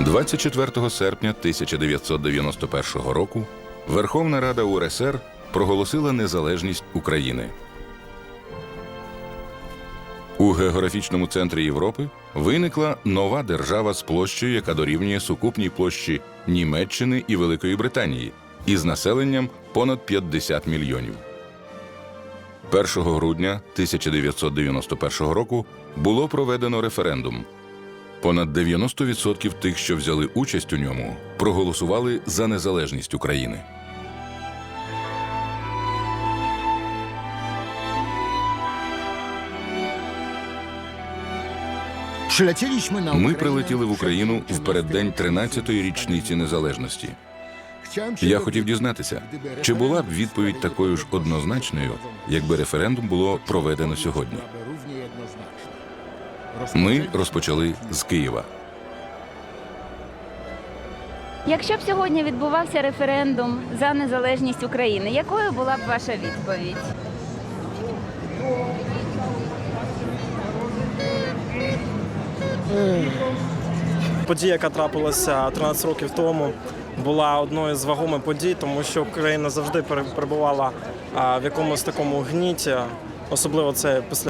24 серпня 1991 року Верховна Рада УРСР проголосила незалежність України. У географічному центрі Європи виникла нова держава з площею, яка дорівнює сукупній площі Німеччини і Великої Британії, із населенням понад 50 мільйонів. 1 грудня 1991 року було проведено референдум. Понад 90% тих, що взяли участь у ньому, проголосували за незалежність України. Ми прилетіли в Україну в переддень 13-ї річниці незалежності. Я хотів дізнатися, чи була б відповідь такою ж однозначною, якби референдум було проведено сьогодні. Ми розпочали з Києва. Якщо б сьогодні відбувався референдум за незалежність України, якою була б ваша відповідь? Подія, яка трапилася 13 років тому, була одною з вагомих подій, тому що Україна завжди перебувала в якомусь такому гніті, особливо це після